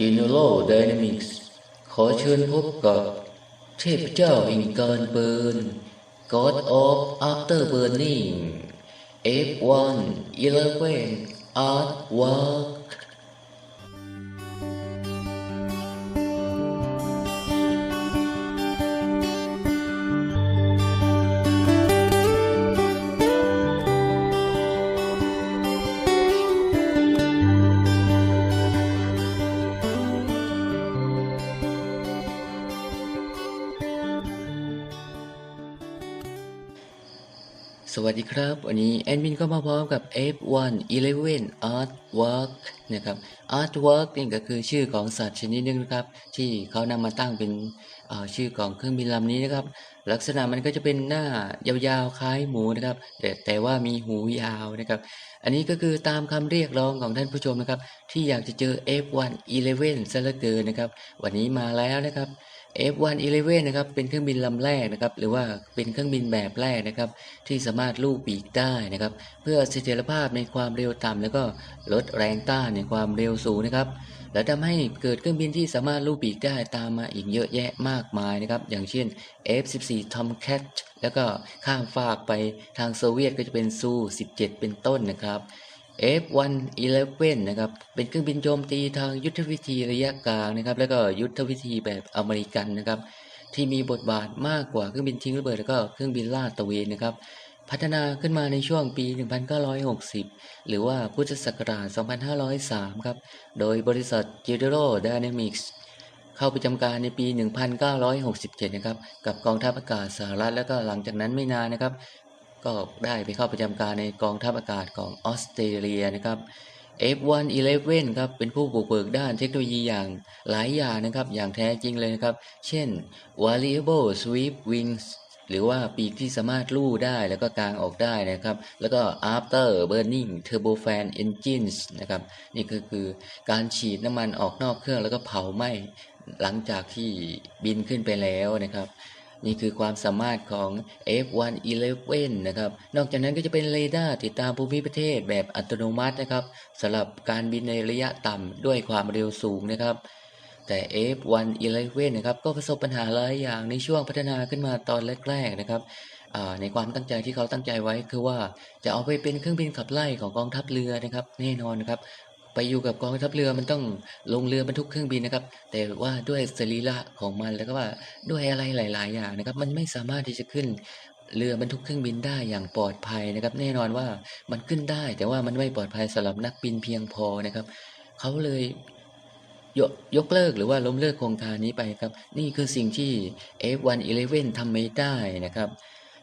General Dynamics ขอเชิญพบกับเทพเจ้าแห่งการเบิร์น God of After Burning F1 11 Artwork สวัสดีครับ วันนี้แอดมินก็มาพร้อมกับ F1 11 Artwork นะครับ Artwork นี่ก็คือชื่อของสัตว์ชนิดหนึงนะครับ ที่เขานำมาตั้งเป็นชื่อของเครื่องบินลำนี้นะครับ ลักษณะมันก็จะเป็นหน้ายาวๆคล้ายหมูนะครับ แต่แต่ว่ามีหูยาวนะครับ อันนี้ก็คือตามคำเรียกร้องของท่านผู้ชมนะครับ ที่อยากจะเจอ F1 11ซะเหลือเกินนะครับ วันนี้มาแล้วนะครับ F111 นะครับเป็นเครื่องบินลำแรกนะครับหรือว่าเป็นเครื่องบินแบบแรกนะครับที่สามารถลูกปีกได้นะครับเพื่อเสถียรภาพในความเร็วต่ำแล้วก็ลดแรงต้านในความเร็วสูงนะครับและทำให้เกิดเครื่องบินที่สามารถลูกปีกได้ตามมาอีกเยอะแยะมากมายนะครับอย่างเช่น F14 Tomcat แล้วก็ข้ามฟากไปทางโซเวียตก็จะเป็นซู 17 เป็นต้นนะครับ F111 นะครับ เป็นเครื่องบินโจมตีทางยุทธวิธีระยะกลางนะครับ แล้วก็ยุทธวิธีแบบอเมริกันนะครับ ที่มีบทบาทมากกว่าเครื่องบินทิ้งระเบิดแล้วก็เครื่องบินลาดตระเวนนะครับ พัฒนาขึ้นมาในช่วงปี 1960 หรือว่าพุทธศักราช 2503 ครับ โดยบริษัท General Dynamics เข้าประจำการในปี 1967 นะครับ กับกองทัพอากาศสหรัฐ แล้วก็หลังจากนั้นไม่นานนะครับ ก็ได้ไปเข้าประจำการในกองทัพอากาศของออสเตรเลียนะครับ F111 ครับเป็นผู้บุกเบิกด้านเทคโนโลยีอย่างหลายอย่างนะครับ อย่างแท้จริงเลยนะครับ เช่น variable sweep wings หรือว่าปีกที่สามารถลู่ได้แล้วก็กางออกได้นะครับ แล้วก็ after burning turbofan engines นะครับ นี่ก็คือการฉีดน้ำมันออกนอกเครื่องแล้วก็เผาไหม้หลังจากที่บินขึ้นไปแล้วนะครับ นี่คือความสามารถของ F111 นะครับ นอกจากนั้นก็จะเป็นเรดาร์ติดตามภูมิประเทศแบบอัตโนมัตินะครับสำหรับการบินในระยะต่ำด้วยความเร็วสูงนะครับแต่ F111 นะครับก็ประสบปัญหาหลายอย่างในช่วงพัฒนาขึ้นมาตอนแรกๆนะครับในความตั้งใจที่เขาตั้งใจไว้คือว่าจะเอาไปเป็นเครื่องบินขับไล่ของกองทัพเรือนะครับ แน่นอนนะครับ ไปอยู่กับกองทัพเรือมันต้องลงเรือบรรทุกเครื่องบินนะครับ แต่ว่าด้วยสรีระของมันแล้วก็ว่าด้วยอะไรหลาย ๆ อย่างนะครับ มันไม่สามารถที่จะขึ้นเรือบรรทุกเครื่องบินได้อย่างปลอดภัยนะครับ แน่นอนว่ามันขึ้นได้ แต่ว่ามันไม่ปลอดภัยสำหรับนักบินเพียงพอนะครับเขาเลยยกยกเลิกหรือว่าล้มเลิกโครงการนี้ไปครับ นี่คือสิ่งที่ F111 ทำไม่ได้นะครับ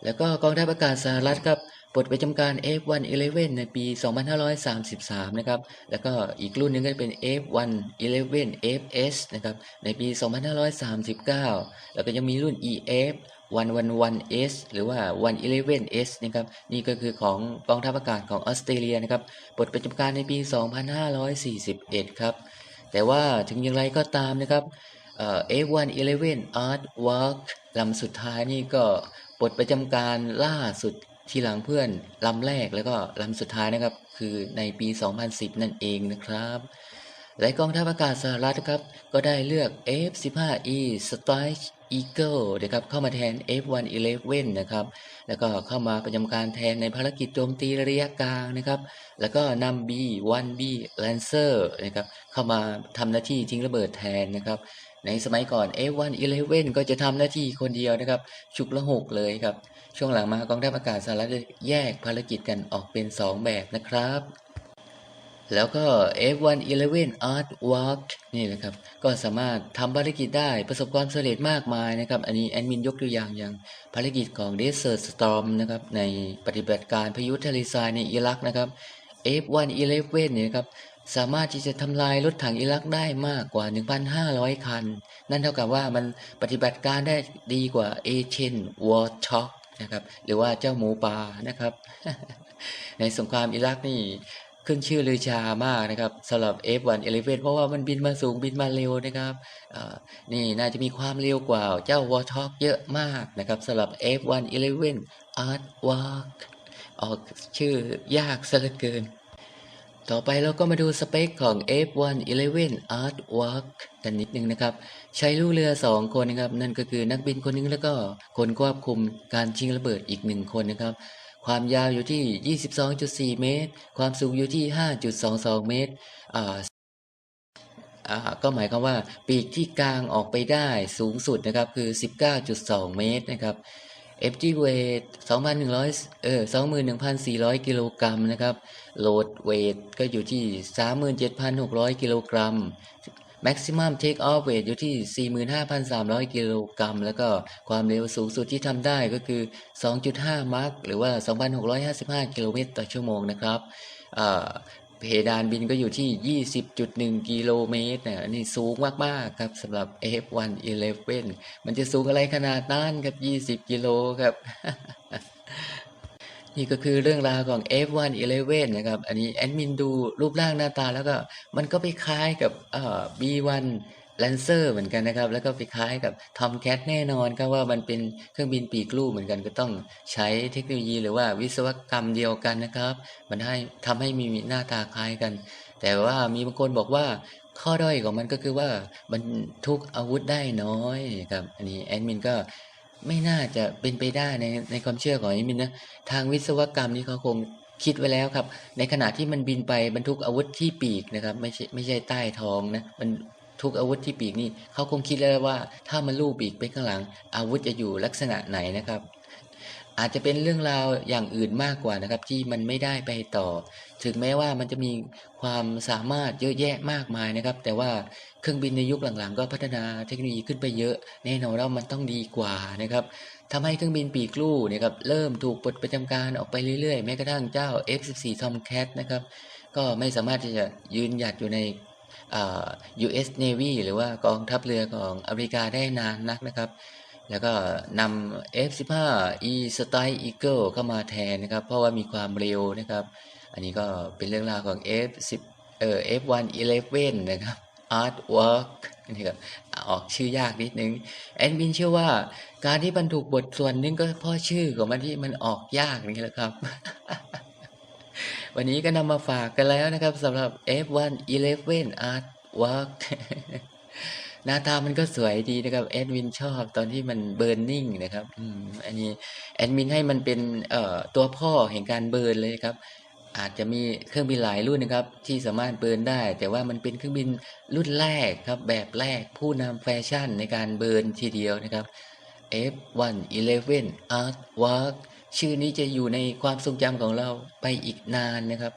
แล้วก็กองทัพอากาศสหรัฐครับ ปลดประจำการ F111 ในปี 2533 นะครับ แล้วก็อีกรุ่นหนึงก็เป็น F111 FS นะครับ ในปี 2539 แล้วก็ยังมีรุ่น EF 111S หรือว่า 111S นะครับ นี่ก็คือของกองทัพอากาศของออสเตรเลียนะครับ ปลดประจำการในปี 2541 ครับ แต่ว่าถึงอย่างไรก็ตามนะครับเอ่อ F111 Artwork ลำสุดท้ายนี่ก็ปลดประจำการล่าสุด ทีหลังเพื่อนลำแรกแล้วก็ลำสุดท้ายนะครับ คือในปี 2010 นั่นเองนะครับและกองทัพอากาศสหรัฐครับ ก็ได้เลือก F-15E Strike Eagle นะครับเข้ามาแทน F-111 นะครับแล้วก็เข้ามาประจำการแทนในภารกิจโจมตีระยะกลางนะครับ แล้วก็นำ B-1B Lancer นะครับเข้ามาทำหน้าที่ทิ้งระเบิดแทนนะครับ ในสมัยก่อน F111 ก็จะทำหน้าที่คนเดียวนะครับ ฉุกละหกเลยครับ ช่วงหลังมากองทัพอากาศสหรัฐแยกภารกิจกันออกเป็น 2 แบบนะครับ แล้วก็ F111 Artwork นี่แหละครับ ก็สามารถทำภารกิจได้ประสบความสำเร็จมากมายนะครับ อันนี้แอดมินยกตัวอย่างอย่างภารกิจของ Desert Storm นะครับ ในปฏิบัติการพายุทะเลทรายในอิรักนะครับ F111 เนี่ยนะครับ สามารถที่จะทำลายรถถังอิรักได้มากกว่า 1,500 คัน นั่นเท่ากับว่ามันปฏิบัติการได้ดีกว่า a c h e n Warthog นะครับหรือว่าเจ้าหมูป่านะครับ ในสงครามอิรักนี่ขึ้นชื่อลือชามากนะครับสำหรับ F111 เพราะว่ามันบินมาสูงบินมาเร็วนะครับนี่น่าจะมีความเร็วกว่าเจ้า Warthog เยอะมากนะครับสำหรับ F111 Artwork ออกชื่อยากซะเหลือเกิน ต่อไปเราก็มาดูสเปคของ F111 Artwork กันนิดนึงนะครับ ใช้ลูกเรือ 2 คนนะครับ นั่นก็คือนักบินคนหนึงแล้วก็คนควบคุมการชิงระเบิดอีก 1 คนนะครับ ความยาวอยู่ที่ 22.4 เมตร ความสูงอยู่ที่ 5.22 เมตรอ่าอ่าก็หมายความว่าปีกที่กลางออกไปได้สูงสุดนะครับคือ 19.2 เมตรนะครับ FG weight 2,100เออ21,400 กิโลกรัมนะครับ load weight ก็อยู่ที่ 37,600 กิโลกรัม maximum take off weight อยู่ที่ 45,300 กิโลกรัม แล้วก็ความเร็วสูงสุดที่ทำได้ก็คือ 2.5 มัคหรือว่า 2,655 กิโลเมตรต่อชั่วโมงนะครับ เพดานบินก็อยู่ที่ 20.1 กิโลเมตรนะอันนี่สูงมาก ๆ ครับสำหรับ F111 มันจะสูงอะไรขนาดนั้นครับ 20 กิโลครับ นี่ก็คือเรื่องราวของ F111 นะครับ อันนี้แอดมินดูรูปร่างหน้าตาแล้วก็มันก็ไปคล้ายกับ B1 เอ่อ B1 Lancer เหมือนกันนะครับ แล้วก็ไปคล้ายกับ Tomcat แน่นอนครับว่ามันเป็นเครื่องบินปีกลูกเหมือนกันก็ต้องใช้เทคโนโลยีหรือว่าวิศวกรรมเดียวกันนะครับ มันให้ทำให้มีหน้าตาคล้ายกัน แต่ว่ามีบางคนบอกว่าข้อด้อยของมันก็คือว่ามันทุกอาวุธได้น้อยครับอันนี้แอดมินก็ไม่น่าจะเป็นไปได้ในในความเชื่อของแอดมินนะทางวิศวกรรมนี่เขาคงคิดไว้แล้วครับ ในขณะที่มันบินไปบรรทุกอาวุธที่ปีกนะครับ ไม่ใช่ไม่ใช่ใต้ท้องนะมัน ทุกอาวุธที่ปีกนี่เขาคงคิดแล้วว่า ถ้ามันลู่ปีกไปข้างหลัง อาวุธจะอยู่ลักษณะไหนนะครับ อาจจะเป็นเรื่องราวอย่างอื่นมากกว่านะครับ ที่มันไม่ได้ไปต่อ ถึงแม้ว่ามันจะมีความสามารถเยอะแยะมากมายนะครับ แต่ว่าเครื่องบินในยุคหลังๆ ก็พัฒนาเทคโนโลยีขึ้นไปเยอะแน่นอนว่ามันต้องดีกว่านะครับทำให้เครื่องบินปีกลู่เนะครับเริ่มถูกปลดประจำการออกไปเรื่อยๆแม้กระทั่งเจ้า F14 Tomcat นะครับก็ไม่สามารถที่จะยืนหยัดอยู่ใน US Navy หรือว่ากองทัพเรือของอเมริกาได้นานนักนะครับ แล้วก็นำ F15 E Strike Eagle เข้ามาแทนนะครับ เพราะว่ามีความเร็วนะครับ อันนี้ก็เป็นเรื่องราวของ F10 เอ่อ F111 นะครับ Artwork นี่ครับออกชื่อยากนิดนึงแอนบินเชื่อว่าการที่มันถูกบทส่วนหนึงก็เพราะชื่อของมันที่มันออกยากนี่แหละครับ วันนี้ก็นำมาฝากกันแล้วนะครับสำหรับ F111 Artwork หน้าตามันก็สวยดีนะครับแอดมินชอบตอนที่มันเบิร์นนิ่งนะครับอืมอันนี้แอดมินให้มันเป็นเอ่อตัวพ่อแห่งการเบิร์นเลยครับ อาจจะมีเครื่องบินหลายรุ่นนะครับ ที่สามารถเบิร์นได้ แต่ว่ามันเป็นเครื่องบินรุ่นแรกครับ แบบแรกผู้นำแฟชั่นในการเบิร์นทีเดียวนะครับ F111 Artwork ชื่อนี้จะอยู่ในความทรงจำของเราไปอีกนานนะครับ